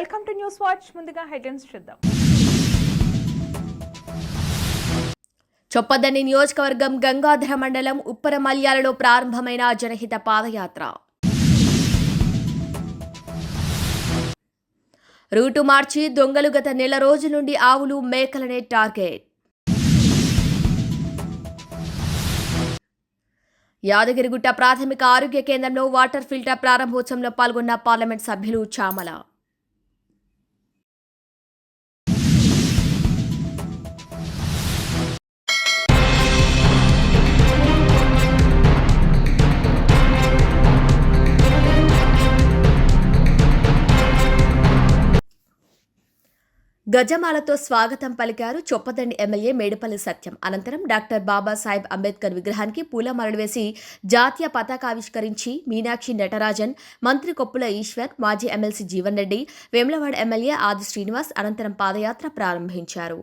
Welcome to news watch. ముందుగా headlines చూద్దాం. చొప్పదండి నియోజకవర్గం గంగాధర మండలం ఉప్పరమల్యాలలో ప్రారంభమైన జనహిత పాదయాత్ర. రూటు మార్చి దొంగలు గత నెల రోజుల నుండి ఆవులు మేకలనే టార్గెట్. యాదగిరిగుట్ట ప్రాథమిక ఆరోగ్య కేంద్రంలో వాటర్ ఫిల్టర్ ప్రారంభోత్సవంలో పాల్గొన్న పార్లమెంట్ సభ్యులు చామల. గజమాలతో స్వాగతం పలికారు చొప్పదండి ఎమ్మెల్యే మేడిపల్లి సత్యం. అనంతరం డాక్టర్ బాబాసాహెబ్ అంబేద్కర్ విగ్రహానికి పూలమాలలు వేసి జాతీయ పతాకావిష్కరించి మీనాక్షి నటరాజన్ మంత్రి కొప్పుల ఈశ్వర్ మాజీ ఎమ్మెల్సీ జీవన్ రెడ్డి వేములవాడ ఎమ్మెల్యే ఆది శ్రీనివాస్ అనంతరం పాదయాత్ర ప్రారంభించారు.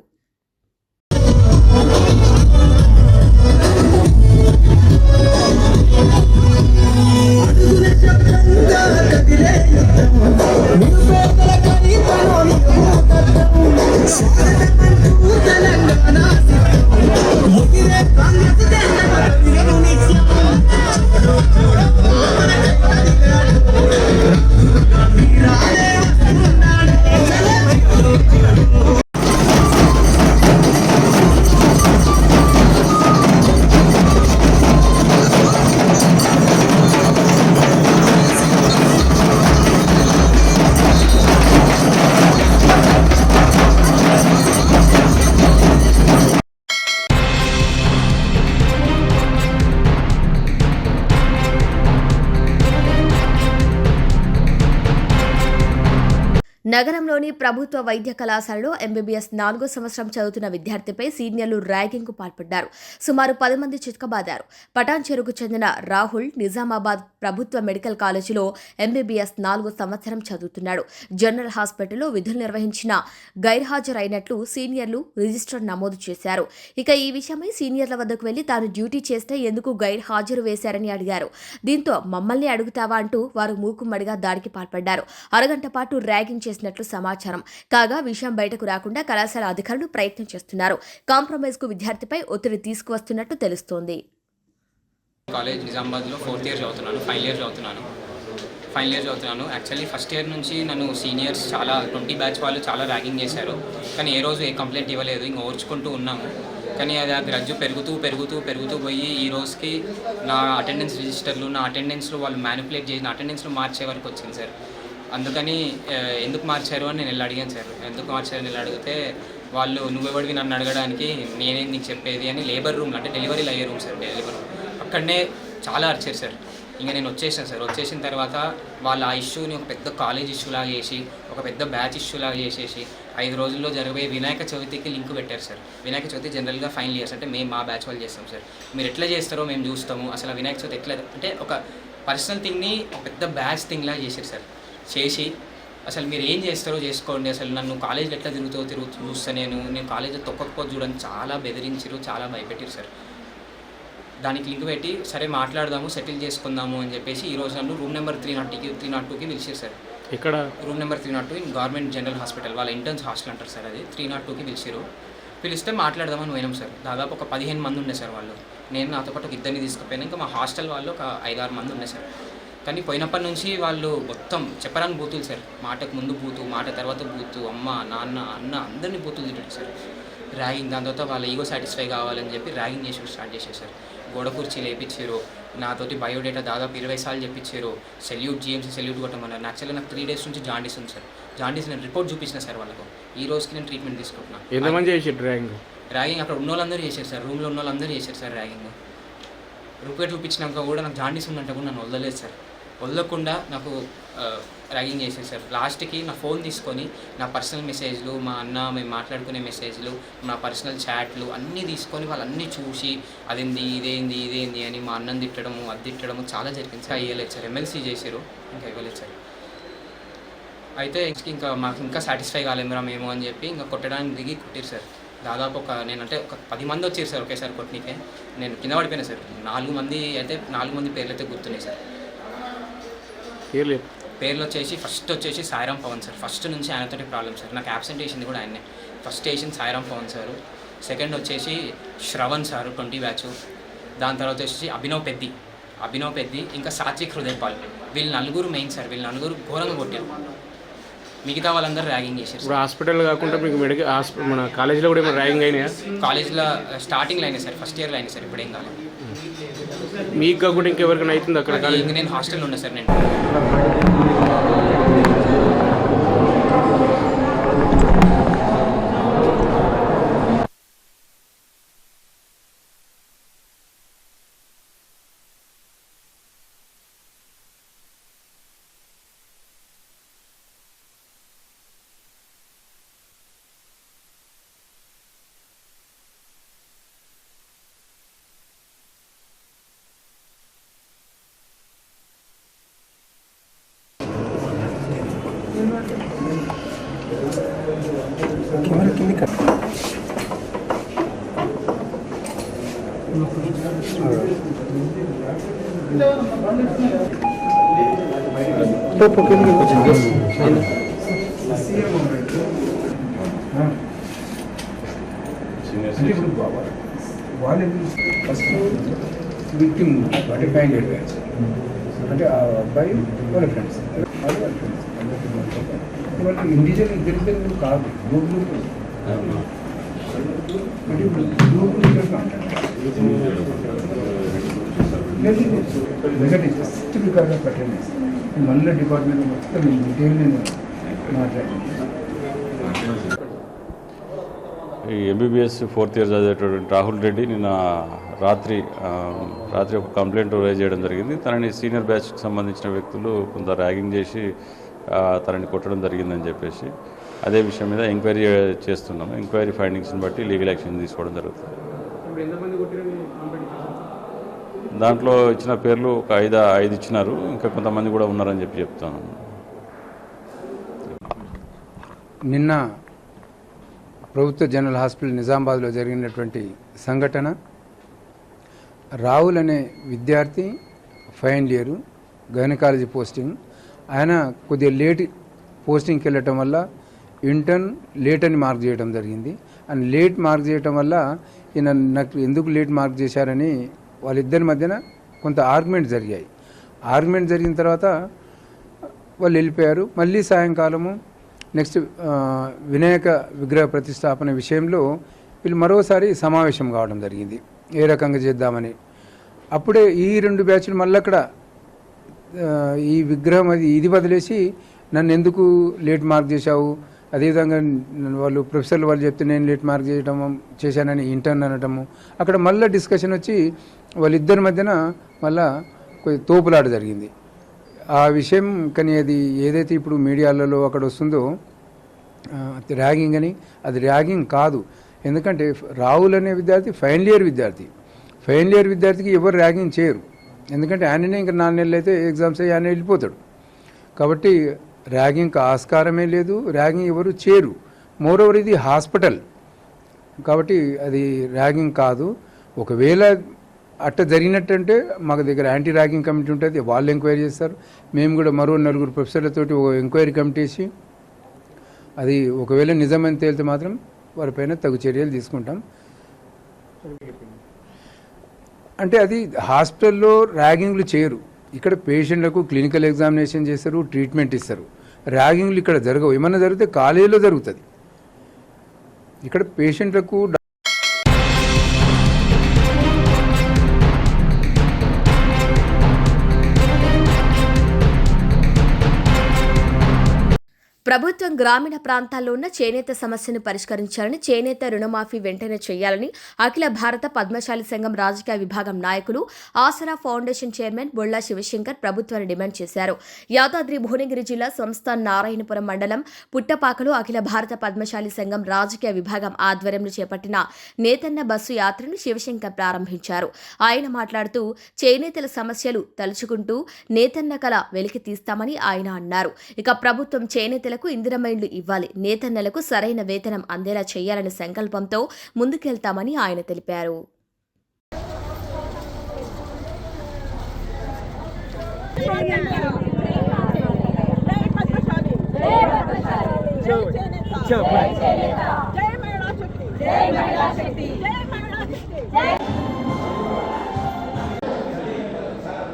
నగరంలోని ప్రభుత్వ వైద్య కళాశాలలో ఎంబీబీఎస్ నాలుగో సంవత్సరం చదువుతున్న విద్యార్థిపై సీనియర్లు ర్యాగింగ్కు పాల్పడ్డారు. సుమారు పది మంది చితకబాదారు. పటాన్ చెరుకు చెందిన రాహుల్ నిజామాబాద్ ప్రభుత్వ మెడికల్ కాలేజీలో ఎంబీబీఎస్ నాలుగో సంవత్సరం చదువుతున్నాడు. జనరల్ హాస్పిటల్లో విధులు నిర్వహించిన గైర్హాజరైనట్లు సీనియర్లు రిజిస్టర్ నమోదు చేశారు. ఇక ఈ విషయమై సీనియర్ల వద్దకు వెళ్ళి తాను డ్యూటీ చేస్తే ఎందుకు గైర్ హాజరు వేశారని అడిగారు. దీంతో మమ్మల్ని అడుగుతావా? అంటూ వారు మూకుమ్మడిగా దాడికి పాల్పడ్డారు. అరగంట పాటు ర్యాగింగ్ చేసినట్లు సమాచారం. కాగా విషయం బయటకు రాకుండా కళాశాల అధికారులు ప్రయత్నం చేస్తున్నారు. కాంప్రమైజ్కు విద్యార్థిపై ఒత్తిడి తీసుకువస్తున్నట్టు తెలుస్తోంది. కాలేజ్ నిజామాబాద్లో ఫోర్త్ ఇయర్ చదువుతున్నాను. ఫైనల్ ఇయర్ చదువుతున్నాను. ఫైనల్ ఇయర్ చదువుతున్నాను. యాక్చువల్లీ ఫస్ట్ ఇయర్ నుంచి నన్ను సీనియర్స్ చాలా ట్వంటీ బ్యాచ్ వాళ్ళు చాలా ర్యాగింగ్ చేశారు. కానీ ఏ రోజు ఏ కంప్లైంట్ ఇవ్వలేదు. ఇంకా ఓర్చుకుంటూ ఉన్నాము. కానీ అది ఆ గ్రజ్జు పెరుగుతూ పెరుగుతూ పెరుగుతూ పోయి ఈ రోజుకి నా అటెండెన్స్ రిజిస్టర్లు నా అటెండెన్స్లో వాళ్ళు మ్యానిపులేట్ చేసి నా అటెండెన్స్లో మార్చే వరకు వచ్చింది సార్. అందుకని ఎందుకు మార్చారు అని నేను వెళ్ళి అడిగాను సార్. ఎందుకు మార్చారు అని వెళ్ళి అడిగితే వాళ్ళు నువ్వెవడివి నన్ను అడగడానికి నేనేం నీకు చెప్పేది అని లేబర్ రూమ్ అంటే డెలివరీలు అయ్యే రూమ్ సార్ డెలివరీ రూమ్. అక్కడనే చాలా అరిచారు సార్. ఇంకా నేను వచ్చేసాను సార్. వచ్చేసిన తర్వాత వాళ్ళు ఆ ఇష్యూని ఒక పెద్ద కాలేజ్ ఇష్యూలాగా చేసి ఒక పెద్ద బ్యాచ్ ఇష్యూ లాగా చేసేసి ఐదు రోజుల్లో జరగబోయే వినాయక చవితికి లింక్ పెట్టారు సార్. వినాయక చవితి జనరల్గా ఫైనల్ ఇయర్స్ అంటే మేము మా బ్యాచ్ వాళ్ళు చేస్తాం సార్. మీరు ఎట్లా చేస్తారో మేము చూస్తాము. అసలు వినాయక చవితి ఎట్లా అంటే ఒక పర్సనల్ థింగ్ని ఒక పెద్ద బ్యాచ్ థింగ్ లాగా చేశారు సార్. చేసి అసలు మీరు ఏం చేస్తారో చేసుకోండి. అసలు నన్ను కాలేజ్లో ఎట్లా తిరుగుతావో తిరుగు చూస్తా నేను. నేను కాలేజ్లో తొక్కకపోతే చూడండి చాలా బెదిరించారు చాలా భయపెట్టారు సార్. దానికి లింక్ పెట్టి సరే మాట్లాడదాము సెటిల్ చేసుకుందాము అని చెప్పేసి ఈ రోజు నన్ను రూమ్ నెంబర్ త్రీ నాట్కి త్రీ నాట్ టూకి పిలిచారు సార్. ఇక్కడ room number three nought two in government general hospital. వాళ్ళ ఇంటర్న్స్ హాస్టల్ అంటారు సార్ అది. త్రీ నాట్ టూకి పిలిచారు పిలిస్తే మాట్లాడదామని పోయినాం సార్. దాదాపు ఒక పదిహేను మంది ఉండే సార్ వాళ్ళు. నేను నాతో పాటు ఒక ఇద్దరిని తీసుకుపోయినా. ఇంకా మా హాస్టల్ వాళ్ళు ఒక ఐదారు మంది ఉండే సార్. కానీ పోయినప్పటి నుంచి వాళ్ళు మొత్తం చెప్పరాని బూతులు సార్. మాటకు ముందు బూతు మాట తర్వాత బూతు అమ్మ నాన్న అన్న అందరినీ బూతులు తిట్టారు సార్. ర్యాగింగ్ దాని తర్వాత వాళ్ళ ఈగో సాటిస్ఫై కావాలని చెప్పి ర్యాగింగ్ చేసి స్టార్ట్ చేసేసారు గోడ కుర్చీ లేపించారు. నాతోటి బయోడేటా దాదాపు ఇరవై సార్లు చెప్పించారు సెల్యూట్ జిఎంసీ సెల్యూట్ కొట్టమన్నారు. యాక్చువల్గా నాకు త్రీ డేస్ నుంచి జాండీస్ ఉంది సార్. జాండీస్ నేను రిపోర్ట్ చూపించిన సార్ వాళ్ళకు. ఈ రోజుకి నేను ట్రీట్మెంట్ తీసుకుంటున్నాను డ్రాయింగ్ ర్యాగింగ్ అక్కడ ఉన్న వాళ్ళందరూ చేశారు సార్. రూమ్లో ఉన్న వాళ్ళందరూ చేశారు సార్ ర్యాగింగ్. రిపోర్ట్ చూపించినాక కూడా నాకు జాండీస్ ఉందంటే కూడా నన్ను వదలలేదు సార్. వదలకుండా నాకు ర్యాగింగ్ చేసేసారు. సార్ లాస్ట్కి నా ఫోన్ తీసుకొని నా పర్సనల్ మెసేజ్లు మా అన్న మేము మాట్లాడుకునే మెసేజ్లు నా పర్సనల్ చాట్లు అన్నీ తీసుకొని వాళ్ళన్నీ చూసి అదేంది ఇదేంది ఇదేంది అని మా అన్నం తిట్టడము అది తిట్టడము చాలా జరిగింది సార్. ఇవ్వలేదు సార్ ఎమ్మెల్సీ చేశారు ఇంకా ఇవ్వలేదు సార్ అయితే ఇంకా మాకు ఇంకా సాటిస్ఫై కాలేమురా మేము అని చెప్పి ఇంకా కొట్టడానికి దిగి కొట్టారు సార్. దాదాపు ఒక నేనంటే ఒక పది మంది వచ్చారు సార్ ఒకేసారి కొట్టినకే. నేను కింద పడిపోయినా సార్. నాలుగు మంది అయితే నాలుగు మంది పేర్లు అయితే గుర్తున్నాయి సార్. పేర్లు పేర్లు వచ్చేసి ఫస్ట్ వచ్చేసి సాయిరామ్ పవన్ సార్. ఫస్ట్ నుంచి ఆయనతోటి ప్రాబ్లం సార్. నాకు యాబ్సెంట్ వేసింది కూడా ఆయన్నే. ఫస్ట్ వేసింది సాయిరామ్ పవన్ సార్. సెకండ్ వచ్చేసి శ్రవణ్ సార్ ట్వంటీ బ్యాచ్ దాని తర్వాత వచ్చేసి అభినవ్ పెద్ది. అభినవ్ పెద్ది ఇంకా సాత్విక్ హృదయపాల్ వీళ్ళు నలుగురు మెయిన్ సార్. వీళ్ళు నలుగురు ఘోరంగా కొట్టారు. మిగతా వాళ్ళందరూ ర్యాగింగ్ చేశారు ఇప్పుడు హాస్పిటల్ కాకుండా మీకు మెడికల్ హాస్పిటల్ మన కాలేజీలో కూడా ఏమైనా ర్యాగింగ్ అయినాయా? కాలేజ్లో స్టార్టింగ్లో అయినాయి సార్. ఫస్ట్ ఇయర్లో అయినాయి సార్. ఇప్పుడేం కాలేదు. మీకు కాకుండా ఇంకెవరికైనా అవుతుంది అక్కడ నేను హాస్టల్లో ఉన్నా సార్ నేను. అంటే ఇప్పుడు వాళ్ళు ఫస్ట్ విక్టిమ్ అంటే ఫైన్ బ్యాచ్ అంటే ఆ అబ్బాయి వాళ్ళ ఫ్రెండ్స్ వాళ్ళు వాళ్ళ ఫ్రెండ్స్ వాళ్ళకి ఇండివిజువల్ ఇద్దరిద్దరు కాదు గ్రూప్ గ్రూప్ అంటే ఇప్పుడు గ్రూప్ గ్రూప్ ఎందుకంటే జస్ట్ బికాస్ ఆఫ్ అటెండెన్స్ మళ్ళీ డిపార్ట్మెంట్ మొత్తం డీటెయిల్ నేను మాట్లాడాను ఈ ఎంబీబీఎస్ ఫోర్త్ ఇయర్ చదివేటటువంటి రాహుల్ రెడ్డి నిన్న రాత్రి రాత్రి ఒక కంప్లైంట్ రైజ్ చేయడం జరిగింది. తనని సీనియర్ బ్యాచ్కి సంబంధించిన వ్యక్తులు కొంత ర్యాగింగ్ చేసి తనని కొట్టడం జరిగిందని చెప్పేసి అదే విషయం మీద ఎంక్వైరీ చేస్తున్నాము. ఎంక్వైరీ ఫైండింగ్స్ని బట్టి లీగల్ యాక్షన్ తీసుకోవడం జరుగుతుంది ఇప్పుడు ఎంతమంది కొట్టిరని కంప్లైంట్ దాంట్లో ఇచ్చిన పేర్లు ఒక ఐదు ఐదు ఇచ్చినారు. ఇంకా కొంతమంది కూడా ఉన్నారని చెప్పి చెప్తాను. నిన్న ప్రభుత్వ జనరల్ హాస్పిటల్ నిజామాబాద్లో జరిగినటువంటి సంఘటన. రాహుల్ అనే విద్యార్థి ఫైనల్ ఇయర్ గైనకాలజీ పోస్టింగ్. ఆయన కొద్దిగా లేట్ పోస్టింగ్కి వెళ్ళటం వల్ల ఇంటర్న్ లేట్ అని మార్క్ చేయడం జరిగింది. అండ్ లేట్ మార్క్ చేయటం వల్ల ఈయన నాకు ఎందుకు లేట్ మార్క్ చేశారని వాళ్ళిద్దరి మధ్యన కొంత ఆర్గ్యుమెంట్ జరిగాయి. ఆర్గ్యుమెంట్ జరిగిన తర్వాత వాళ్ళు వెళ్ళిపోయారు. మళ్ళీ సాయంకాలము నెక్స్ట్ వినాయక విగ్రహ ప్రతిష్టాపన విషయంలో వీళ్ళు మరోసారి సమావేశం కావడం జరిగింది. ఏ రకంగా చేద్దామని. అప్పుడే ఈ రెండు బ్యాచ్లు మళ్ళీ అక్కడ ఈ విగ్రహం అది ఇది వదిలేసి నన్ను ఎందుకు లేట్ మార్క్ చేశావు? అదేవిధంగా వాళ్ళు ప్రొఫెసర్లు వాళ్ళు చెప్తే నేను లేట్ మార్క్ చేయడం చేశానని ఇంటర్న్ అనటము. అక్కడ మళ్ళీ డిస్కషన్ వచ్చి వాళ్ళిద్దరి మధ్యన మళ్ళా కొద్ది తోపులాట జరిగింది. ఆ విషయం కానీ అది ఏదైతే ఇప్పుడు మీడియాలలో అక్కడ వస్తుందో ర్యాగింగ్ అని అది ర్యాగింగ్ కాదు. ఎందుకంటే రాహుల్ అనే విద్యార్థి ఫైనల్ ఇయర్ విద్యార్థి. ఫైనల్ ఇయర్ విద్యార్థికి ఎవరు ర్యాగింగ్ చేయరు. ఎందుకంటే ఆయననే ఇంకా నాలుగు నెలలు అయితే ఎగ్జామ్స్ అయ్యి ఆయన వెళ్ళిపోతాడు. కాబట్టి ర్యాగింగ్కి ఆస్కారమే లేదు ర్యాగింగ్ ఎవరు చేయరు. మోరోవర్ ఇది హాస్పిటల్. కాబట్టి అది ర్యాగింగ్ కాదు. ఒకవేళ అట్ట జరిగినట్టంటే మాకు దగ్గర యాంటీ ర్యాగింగ్ కమిటీ ఉంటుంది వాళ్ళు ఎంక్వైరీ చేస్తారు. మేము కూడా మరో నలుగురు ప్రొఫెసర్లతోటి ఒక ఎంక్వైరీ కమిటీ వేసి అది ఒకవేళ నిజమని తేలితే మాత్రం వారిపైన తగు చర్యలు తీసుకుంటాం. అంటే అది హాస్పిటల్లో ర్యాగింగ్లు చేయరు. ఇక్కడ పేషెంట్లకు క్లినికల్ ఎగ్జామినేషన్ చేస్తారు ట్రీట్మెంట్ ఇస్తారు. ర్యాగింగ్లు ఇక్కడ జరగవు. ఏమన్నా జరిగితే కాలేజీలో జరుగుతుంది. ఇక్కడ పేషెంట్లకు ప్రభుత్వం గ్రామీణ ప్రాంతాల్లో ఉన్న చేనేత సమస్యను పరిష్కరించాలని చేనేత రుణమాఫీ వెంటనే చేయాలని అఖిల భారత పద్మశాలి సంఘం రాజకీయ విభాగం నాయకులు ఆసరా ఫౌండేషన్ చైర్మన్ బొల్లా శివశంకర్ ప్రభుత్వాన్ని డిమాండ్ చేశారు. యాదాద్రి భువనగిరి జిల్లా సంస్థ నారాయణపురం మండలం పుట్టపాకలో అఖిల భారత పద్మశాలి సంఘం రాజకీయ విభాగం ఆధ్వర్యంలో చేపట్టిన నేతన్న బస్సు యాత్రను శివశంకర్ ప్రారంభించారు. ఆయన మాట్లాడుతూ చేనేతల సమస్యలు తలుచుకుంటూ నేతన్న కళ వెలికి తీస్తామని ఆయన అన్నారు. ఇక ప్రభుత్వం చేనేతల నేతలకు ఇందిరమ్మ ఇళ్ళు ఇవ్వాలి నేతన్నలకు సరైన వేతనం అందేలా చేయాలనే సంకల్పంతో ముందుకెళ్తామని ఆయన తెలిపారు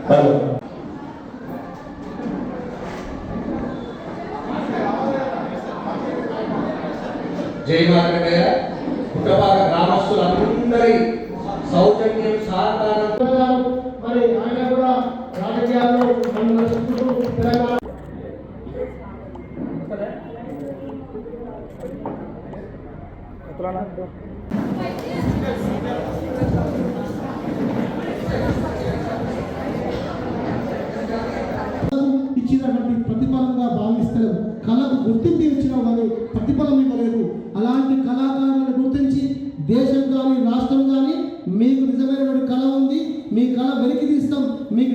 Hello. Uh -huh. జై జయమార్గయ పుట్టపాక గ్రామస్తులందరి సౌజన్యం సహకారం. మరి ఆయన కూడా రాజకీయాల్లో తెలంగాణ నిజమైనటువంటి కళ ఉంది. మీ కళ వెలికి తీస్తాం. మీకు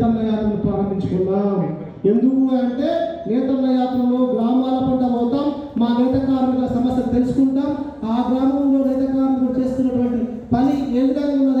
నేతన్న యాత్రను ప్రారంభించుకున్నాం ఎందుకు అంటే నేతన్న యాత్రలో గ్రామాల పంట పోతాం మా నేత కార్మికుల సమస్య తెలుసుకుంటాం. ఆ గ్రామంలో నేత కార్మికులు చేస్తున్నటువంటి పని ఏ విధంగా ఉన్నది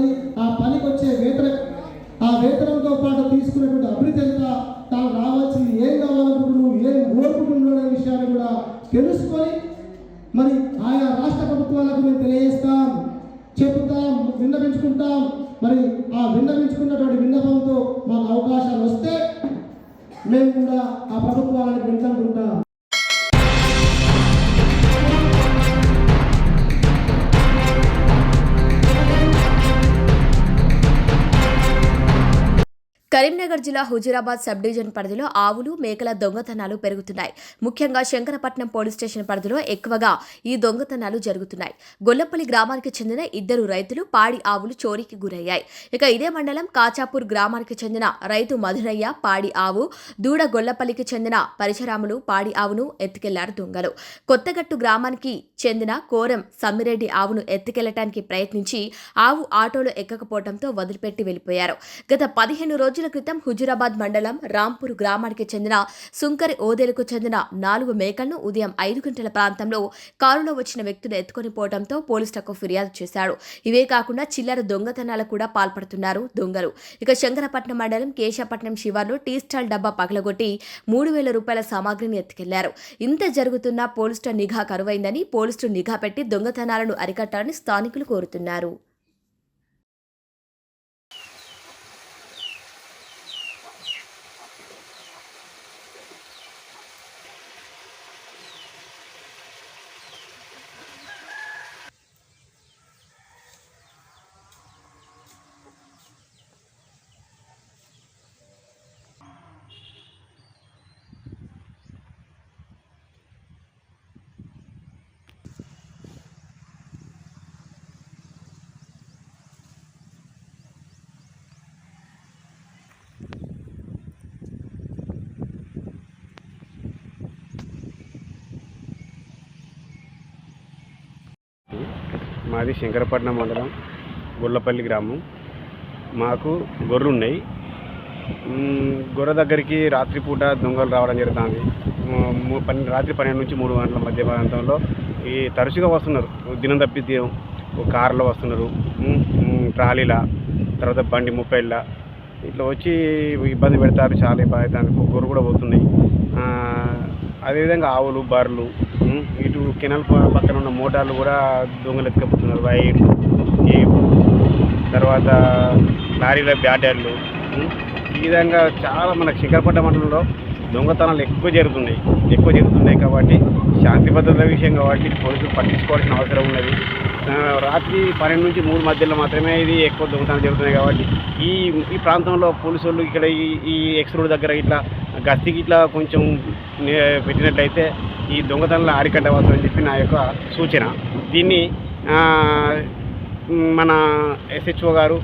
కరీంనగర్ జిల్లా హుజూరాబాద్ సబ్ డివిజన్ పరిధిలో ఆవులు మేకల దొంగతనాలు పెరుగుతున్నాయి. ముఖ్యంగా శంకరపట్నం పోలీస్ స్టేషన్ పరిధిలో ఎక్కువగా ఈ దొంగతనాలు జరుగుతున్నాయి. గొల్లపల్లి గ్రామానికి చెందిన ఇద్దరు రైతులు పాడి ఆవులు చోరీకి గురయ్యాయి. ఇక ఇదే మండలం కాచాపూర్ గ్రామానికి చెందిన రైతు మధురయ్య పాడి ఆవు దూడ గొల్లపల్లికి చెందిన పరిశరాములు పాడి ఆవును ఎత్తుకెళ్ళారు దొంగలు. కొత్తగట్టు గ్రామానికి చెందిన కోరం సమ్మిరెడ్డి ఆవును ఎత్తుకెళ్ళటానికి ప్రయత్నించి ఆవు ఆటోలో ఎక్కకపోవడంతో వదిలిపెట్టి వెళ్ళిపోయారు గత పదిహేను రోజులు క్రితం హుజురాబాద్ మండలం రాంపూర్ గ్రామానికి చెందిన సుంకరి ఓదేలకు చెందిన నాలుగు మేకలను ఉదయం ఐదు గంటల ప్రాంతంలో కారులో వచ్చిన వ్యక్తులు ఎత్తుకొని పోవడంతో పోలీసులకు ఫిర్యాదు చేశాడు. ఇవే కాకుండా చిల్లర దొంగతనాలకు కూడా పాల్పడుతున్నారు దొంగలు. ఇక శంకరపట్నం మండలం కేశాపట్నం శివార్లో టీ స్టాల్ డబ్బా పగలగొట్టి మూడు వేల రూపాయల సామాగ్రిని ఎత్తుకెళ్ళారు. ఇంత జరుగుతున్నా పోలీసుల నిఘా కరువైందని పోలీసులు నిఘా పెట్టి దొంగతనాలను అరికట్టాలని స్థానికులు కోరుతున్నారు. మాది శంకరపట్నం మండలం గుళ్ళపల్లి గ్రామం. మాకు గొర్రెలు ఉన్నాయి గొర్రె దగ్గరికి రాత్రిపూట దొంగలు రావడం జరుగుతుంది. మ్మ్, రాత్రి పన్నెండు నుంచి మూడు గంటల మధ్య ప్రాంతంలో ఈ తరచుగా వస్తున్నారు. దినం తప్పి దినం కార్లో వస్తున్నారు. మ్మ్, ట్రాలీలా తర్వాత బండి ముప్పైళ్ళ. ఇట్లా వచ్చి ఇబ్బంది పెడతారు. చాలా ఇబ్బంది అవుతుంది గొర్రె కూడా పోతున్నాయి. అదేవిధంగా ఆవులు బర్రెలు ఇటు కెనాల్ పక్కన ఉన్న మోటార్లు కూడా దొంగలు ఎత్తుకపోతున్నారు. వైర్లు టేపు తర్వాత లారీల బ్యాటర్లు. ఈ విధంగా చాలా మన శిఖరపట్నం మండలంలో దొంగతనాలు ఎక్కువ జరుగుతున్నాయి ఎక్కువ జరుగుతున్నాయి కాబట్టి శాంతి భద్రత విషయం కాబట్టి పోలీసులు పట్టించుకోవాల్సిన అవసరం ఉన్నది. రాత్రి పన్నెండు నుంచి మూడు మధ్యలో మాత్రమే ఇది ఎక్కువ దొంగతనాలు జరుగుతున్నాయి కాబట్టి ఈ ఈ ప్రాంతంలో పోలీసు ఇక్కడ ఈ ఈ ఎక్స్ రోడ్ దగ్గర ఇట్లా గస్తీకి ఇట్లా కొంచెం పెట్టినట్లయితే ఈ దొంగతనాలు దొంగతనాలను అని చెప్పి నా యొక్క సూచన. దీన్ని మన ఎస్హెచ్ఓ గారు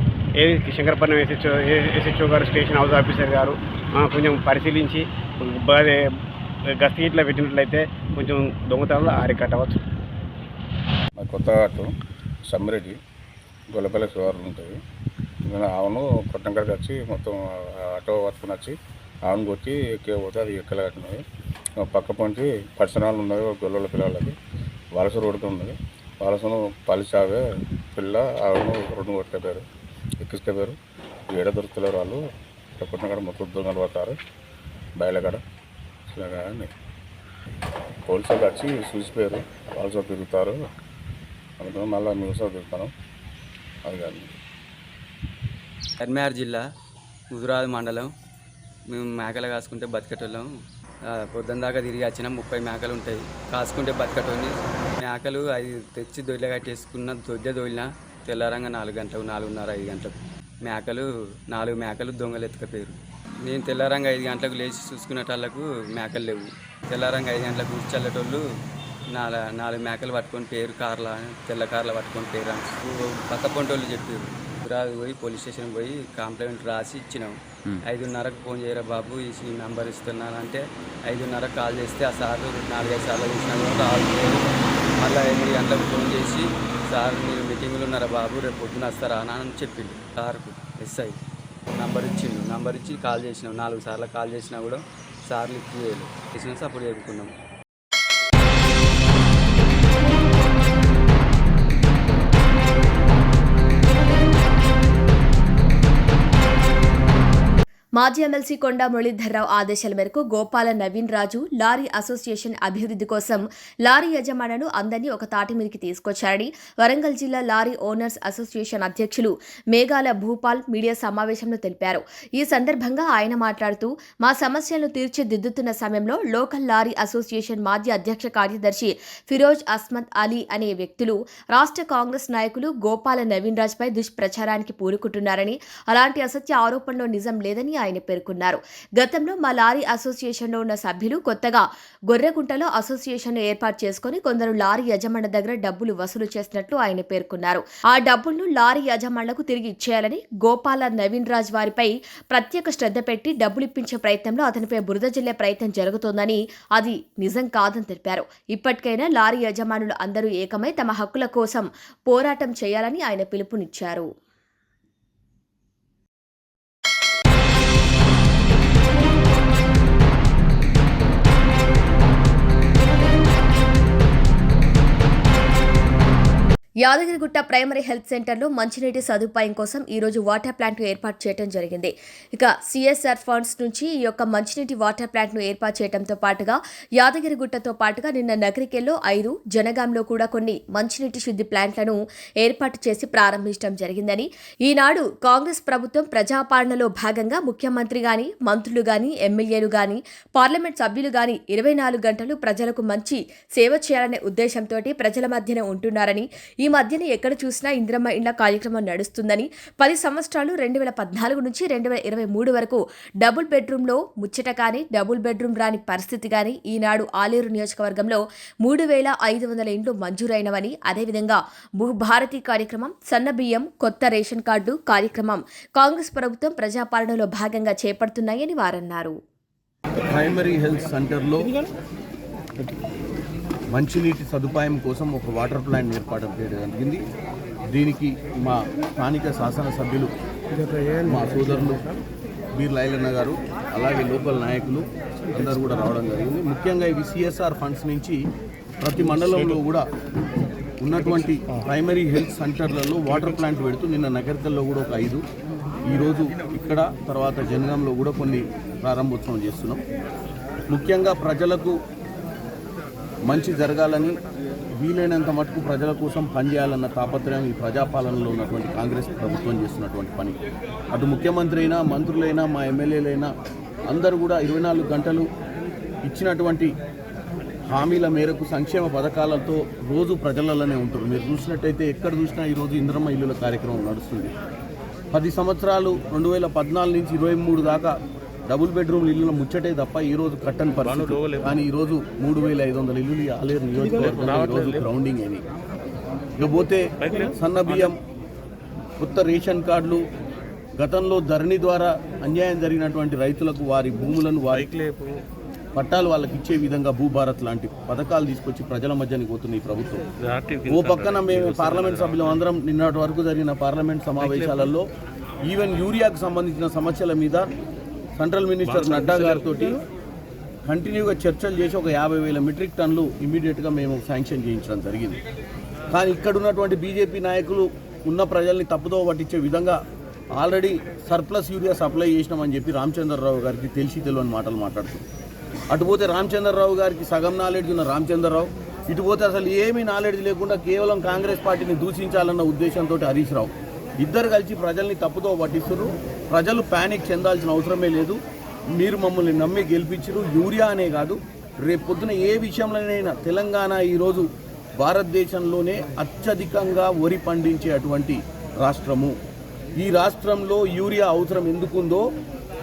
ఏది శంకరపట్నం ఎస్హెచ్ఓ ఎస్హెచ్ఓ గారు స్టేషన్ హౌస్ ఆఫీసర్ గారు కొంచెం పరిశీలించి గస్తీ ఇట్లా పెట్టినట్లయితే కొంచెం దొంగతనాలు ఆరికట్టవచ్చు కొత్త కొత్తఘాటు సమ్మిరెడ్డి గొల్లపల్లి శివారు ఉంటుంది. నేను ఆవును కొట్టంకాడికి వచ్చి మొత్తం ఆటో పట్టుకుని వచ్చి ఆవును కొట్టి ఎక్కే పోతే అది ఎక్కలేకట్టున్నది పక్క పొంచి పరిసరాలు ఉన్నది గొల్లల పిల్లలకి. వలస రోడ్డు ఉన్నది. వలసను పలిచావే పిల్ల ఆవిడ రెండు కొట్టకపోయారు ఎక్కించుకపోయారు ఏడ దొరుకుతలేరు వాళ్ళు కొట్టంకాడ మొత్తం దొంగలు పడతారు. బయలకాడ ఇలాగా అని పోలీసులు వచ్చి చూసిపోయారు. వాళ్ళతో తిరుగుతారు. అందుకని మళ్ళీ న్యూస్లో తిరుగుతాను అది కానీ కర్మార్ జిల్లా హుజురాబాద్ మండలం. మేము మేకలు కాసుకుంటే బతికేటోళ్ళం. పొద్దున పొద్దున్న దాకా తిరిగి వచ్చిన. ముప్పై మేకలు ఉంటాయి. కాసుకుంటే బతికటోని మేకలు అది తెచ్చి దొడ్ల కట్టేసుకున్న దొడ్డ దొల్లిన తెల్లారంగా నాలుగు గంటలకు నాలుగున్నర ఐదు గంటలకు మేకలు నాలుగు మేకలు దొంగలు ఎత్తుకపోయారు నేను తెల్లారంగా ఐదు గంటలకు లేచి చూసుకునేటోళ్ళకు మేకలు లేవు. తెల్లారంగా ఐదు గంటలకు ఊడ్చి చల్లేటోళ్ళు నాలుగు నాలుగు మేకలు పట్టుకొని పేరు కార్ల తెల్ల కార్ల పట్టుకొని పేరు అని పక్క పొంటోళ్ళు చెప్పారు. హైదరాబాద్ పోయి పోలీస్ స్టేషన్ పోయి కంప్లైంట్ రాసి ఇచ్చినాం. ఐదున్నరకు ఫోన్ చేయరా బాబు ఈ నెంబర్ ఇస్తున్నాను అంటే ఐదున్నరకు కాల్ చేస్తే ఆ సార్ నాలుగైదు సార్లు చూసినా కూడా రాలేదు మళ్ళీ ఎనిమిది గంటలకు ఫోన్ చేసి సార్ మీరు మీటింగ్లో ఉన్నారా బాబు? రేపు పొద్దున వస్తారా? అని చెప్పిండు. సార్కు ఎస్ఐ నంబర్ ఇచ్చిండు. నంబర్ ఇచ్చి కాల్ చేసినాం. నాలుగు సార్లు కాల్ చేసినా కూడా సార్ లిఫ్ట్ చేయలేదు. చేసినా అప్పుడు చెప్పుకున్నాం మాజీ ఎమ్మెల్సీ కొండా మురళీధర్రావు ఆదేశాల మేరకు గోపాల నవీన్ రాజు లారీ అసోసియేషన్ అభివృద్ధి కోసం లారీ యజమానులను అందరినీ ఒక తాటి మీదకి తీసుకొచ్చారని వరంగల్ జిల్లా లారీ ఓనర్స్ అసోసియేషన్ అధ్యక్షులు మేఘాల భూపాల్ మీడియా సమావేశంలో తెలిపారు. ఈ సందర్భంగా ఆయన మాట్లాడుతూ మా సమస్యలను తీర్చిదిద్దుతున్న సమయంలో లోకల్ లారీ అసోసియేషన్ మాజీ అధ్యక్ష కార్యదర్శి ఫిరోజ్ అస్మద్ అలీ అనే వ్యక్తులు రాష్ట్ర కాంగ్రెస్ నాయకులు గోపాల నవీన్ రాజ్పై దుష్ప్రచారానికి పూనుకుంటున్నారని అలాంటి అసత్య ఆరోపణలో నిజం లేదని ఆయన ఆయన పేర్కొన్నారు. గతంలో మా లారీ అసోసియేషన్లో ఉన్న సభ్యులు కొత్తగా గొర్రెకుంటలో అసోసియేషన్ ఏర్పాటు చేసుకుని కొందరు లారీ యజమానుల దగ్గర డబ్బులు వసూలు చేసినట్లు ఆయన పేర్కొన్నారు. ఆ డబ్బులను లారీ యజమానులకు తిరిగి ఇచ్చేయాలని గోపాల నవీన్ రాజ్ వారిపై ప్రత్యేక శ్రద్ధ పెట్టి డబ్బులు ఇప్పించే ప్రయత్నంలో అతనిపై బురద జల్లే ప్రయత్నం జరుగుతోందని అది నిజం కాదని తెలిపారు. ఇప్పటికైనా లారీ యజమానులు అందరూ ఏకమై తమ హక్కుల కోసం పోరాటం చేయాలని ఆయన పిలుపునిచ్చారు. యాదగిరిగుట్ట ప్రైమరీ హెల్త్ సెంటర్లో మంచినీటి సదుపాయం కోసం ఈరోజు వాటర్ ప్లాంట్ ఏర్పాటు చేయడం జరిగింది. ఇక సిఎస్ఆర్ ఫండ్స్ నుంచి ఈ యొక్క మంచినీటి వాటర్ ప్లాంట్ను ఏర్పాటు చేయడంతో పాటుగా యాదగిరిగుట్టతో పాటుగా నిన్న నగరికెల్లో ఐదు జనగాంలో కూడా కొన్ని మంచినీటి శుద్ధి ప్లాంట్లను ఏర్పాటు చేసి ప్రారంభించడం జరిగిందని. ఈనాడు కాంగ్రెస్ ప్రభుత్వం ప్రజాపాలనలో భాగంగా ముఖ్యమంత్రి గాని మంత్రులు గాని ఎమ్మెల్యేలు గాని పార్లమెంట్ సభ్యులు గాని ఇరవై నాలుగు గంటలు ప్రజలకు మంచి సేవ చేయాలనే ఉద్దేశంతో ప్రజల మధ్యన ఉంటున్నారని ఈ ఈ మధ్యన ఎక్కడ చూసినా ఇంద్రమ్మ ఇండ్ల కార్యక్రమం నడుస్తుందని పది సంవత్సరాలు రెండు వేల పద్నాలుగు నుంచి రెండు వేల ఇరవై మూడు వరకు డబుల్ బెడ్రూమ్లో ముచ్చట కానీ డబుల్ బెడ్రూమ్ రాని పరిస్థితి కానీ ఈనాడు ఆలేరు నియోజకవర్గంలో మూడు వేల ఐదు వందల ఇండ్లు మంజూరైనవని అదేవిధంగా భూభారతి కార్యక్రమం సన్నబియ్యం కొత్త రేషన్ కార్డు కార్యక్రమం కాంగ్రెస్ ప్రభుత్వం ప్రజాపాలనలో భాగంగా చేపడుతున్నాయని వారన్నారు. ప్రైమరీ హెల్త్ సెంటర్లో మంచినీటి సదుపాయం కోసం ఒక వాటర్ ప్లాంట్ ఏర్పాటు చేయడం జరిగింది. దీనికి మా స్థానిక శాసనసభ్యులు మా సోదరులు బీర్ లైలన్న గారు అలాగే లోకల్ నాయకులు అందరూ కూడా రావడం జరిగింది. ముఖ్యంగా ఇవి సిఎస్ఆర్ ఫండ్స్ నుంచి ప్రతి మండలంలో కూడా ఉన్నటువంటి ప్రైమరీ హెల్త్ సెంటర్లలో వాటర్ ప్లాంట్ పెడుతూ నిన్న నగరికల్లో కూడా ఒక ఐదు. ఈరోజు ఇక్కడ తర్వాత జనగంలో కూడా కొన్ని ప్రారంభోత్సవం చేస్తున్నాం. ముఖ్యంగా ప్రజలకు మంచి జరగాలని వీలైనంత మటుకు ప్రజల కోసం పనిచేయాలన్న తాపత్రయం ఈ ప్రజాపాలనలో ఉన్నటువంటి కాంగ్రెస్ ప్రభుత్వం చేస్తున్నటువంటి పని. అటు ముఖ్యమంత్రి అయినా మంత్రులైనా మా ఎమ్మెల్యేలైనా అందరూ కూడా ఇరవై నాలుగు గంటలు ఇచ్చినటువంటి హామీల మేరకు సంక్షేమ పథకాలతో రోజు ప్రజలలోనే ఉంటారు. మీరు చూసినట్టయితే ఎక్కడ చూసినా ఈరోజు ఇంద్రమ్మ ఇల్లుల కార్యక్రమం నడుస్తుంది. పది సంవత్సరాలు రెండు వేల పద్నాలుగు నుంచి ఇరవై మూడు దాకా డబుల్ బెడ్రూమ్ ఇల్లుల ముచ్చటే తప్ప ఈ రోజు కట్టని పరిస్థితి. కానీ ఈ రోజు మూడు వేల ఐదు వందల ఇల్లులు ఈ ఆలేరు నియోజకవర్గంలో ఈ రోజు గ్రౌండింగ్ అని ఇకపోతే సన్న బియ్యం కొత్త రేషన్ కార్డులు గతంలో ధరణి ద్వారా అన్యాయం జరిగినటువంటి రైతులకు వారి భూములను వారికి పట్టాలు వాళ్ళకి ఇచ్చే విధంగా భూభారత్ లాంటి పథకాలు తీసుకొచ్చి ప్రజల మధ్యని పోతుంది ఈ ప్రభుత్వం. ఓ పక్కన మేము పార్లమెంట్ సభ్యులం అందరం నిన్నటి వరకు జరిగిన పార్లమెంట్ సమావేశాలలో ఈవెన్ యూరియాకు సంబంధించిన సమస్యల మీద సెంట్రల్ మినిస్టర్ నడ్డా గారితో కంటిన్యూగా చర్చలు చేసి ఒక యాభై వేల మెట్రిక్ టన్నులు ఇమీడియట్గా మేము శాంక్షన్ చేయించడం జరిగింది. కానీ ఇక్కడ ఉన్నటువంటి బీజేపీ నాయకులు ఉన్న ప్రజల్ని తప్పుదో పట్టించే విధంగా ఆల్రెడీ సర్ప్లస్ యూరియా సప్లై చేసినామని చెప్పి రామచంద్రరావు గారికి తెలిసి తెలియని మాటలు మాట్లాడుతున్నారు అటుపోతే రామచంద్రరావు గారికి సగం నాలెడ్జ్ ఉన్న రామచంద్రరావు ఇటుపోతే అసలు ఏమీ నాలెడ్జ్ లేకుండా కేవలం కాంగ్రెస్ పార్టీని దూషించాలన్న ఉద్దేశంతో హరీష్ రావు. ఇద్దరు కలిసి ప్రజల్ని తప్పుతో పట్టిస్తున్నారు ప్రజలు ప్యానిక్ చెందాల్సిన అవసరమే లేదు. మీరు మమ్మల్ని నమ్మి గెలిపించరు యూరియా అనే కాదు రేపు పొద్దున ఏ విషయంలోనైనా తెలంగాణ ఈరోజు భారతదేశంలోనే అత్యధికంగా వరి పండించే అటువంటి రాష్ట్రము. ఈ రాష్ట్రంలో యూరియా అవసరం ఎందుకుందో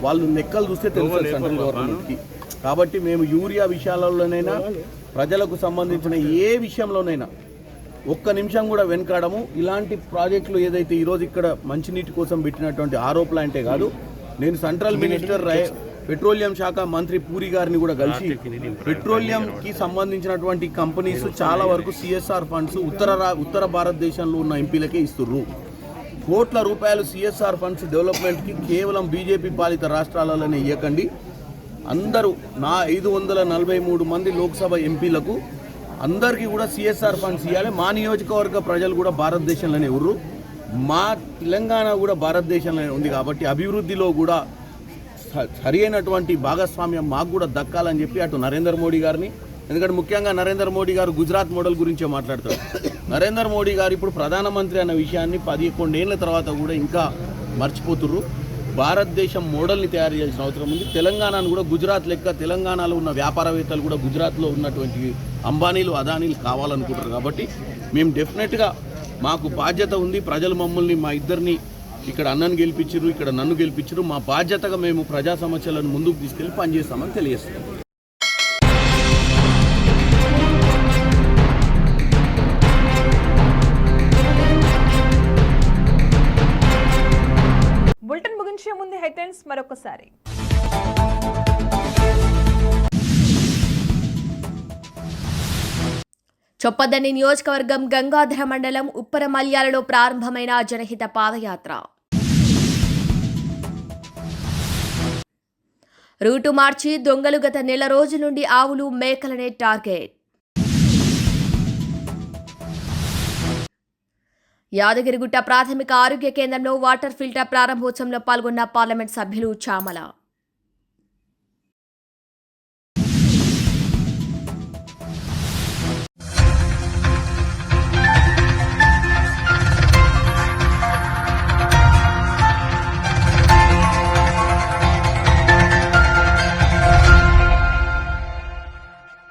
వాళ్ళు లెక్కలు చూస్తే తెలుస్తుంది సెంట్రల్ గవర్నమెంట్కి కాబట్టి మేము యూరియా విషయాలలోనైనా ప్రజలకు సంబంధించిన ఏ విషయంలోనైనా ఒక్క నిమిషం కూడా వెనకాడము. ఇలాంటి ప్రాజెక్టులు ఏదైతే ఈరోజు ఇక్కడ మంచినీటి కోసం పెట్టినటువంటి ఆరో ప్లాంటే కాదు నేను సెంట్రల్ మినిస్టర్ పెట్రోలియం శాఖ మంత్రి పూరి గారిని కూడా కలిసి పెట్రోలియంకి సంబంధించినటువంటి కంపెనీస్ చాలా వరకు సిఎస్ఆర్ ఫండ్స్ ఉత్తర రా- ఉత్తర భారతదేశంలో ఉన్న ఎంపీలకే ఇస్తుర్రు. కోట్ల రూపాయలు సిఎస్ఆర్ ఫండ్స్ డెవలప్మెంట్కి కేవలం బీజేపీ పాలిత రాష్ట్రాలలోనే ఇవ్వకండి అందరూ నా ఐదు వందల నలభై మూడు మంది లోక్సభ ఎంపీలకు అందరికీ కూడా సిఎస్ఆర్ ఫండ్స్ ఇవ్వాలి మా నియోజకవర్గ ప్రజలు కూడా భారతదేశంలోనే ఉర్రు. మా తెలంగాణ కూడా భారతదేశంలోనే ఉంది కాబట్టి అభివృద్ధిలో కూడా స- సరి అయినటువంటి భాగస్వామ్యం మాకు కూడా దక్కాలని చెప్పి అటు నరేంద్ర మోడీ గారిని ఎందుకంటే ముఖ్యంగా నరేంద్ర మోడీ గారు గుజరాత్ మోడల్ గురించే మాట్లాడతారు. నరేంద్ర మోడీ గారు ఇప్పుడు ప్రధానమంత్రి అన్న విషయాన్ని పదకొండేళ్ళ తర్వాత కూడా ఇంకా మర్చిపోతుర్రు. భారతదేశం మోడల్ని తయారు చేయాల్సిన అవసరం ఉంది. తెలంగాణను కూడా గుజరాత్ లెక్క తెలంగాణలో ఉన్న వ్యాపారవేత్తలు కూడా గుజరాత్లో ఉన్నటువంటి అంబానీలు అదానీలు కావాలనుకుంటారు. కాబట్టి మేము డెఫినెట్గా మాకు బాధ్యత ఉంది. ప్రజలు మమ్మల్ని మా ఇద్దరిని ఇక్కడ అన్నను గెలిపించారు ఇక్కడ నన్ను గెలిపించారు మా బాధ్యతగా మేము ప్రజా సమస్యలను ముందుకు తీసుకెళ్ళి పనిచేస్తామని తెలియజేస్తున్నాం. మరొకసారి. చొప్పదండి నియోజకవర్గం గంగాధర మండలం ఉప్పర మల్యాలలో ప్రారంభమైన జనహిత పాదయాత్ర. రూటు మార్చి దొంగలు గత నెల రోజుల నుండి ఆవులు మేకలనే టార్గెట్. యాదగిరిగుట్ట ప్రాథమిక ఆరోగ్య కేంద్రంలో వాటర్ ఫిల్టర్ ప్రారంభోత్సవంలో పాల్గొన్న పార్లమెంట్ సభ్యులు చామల.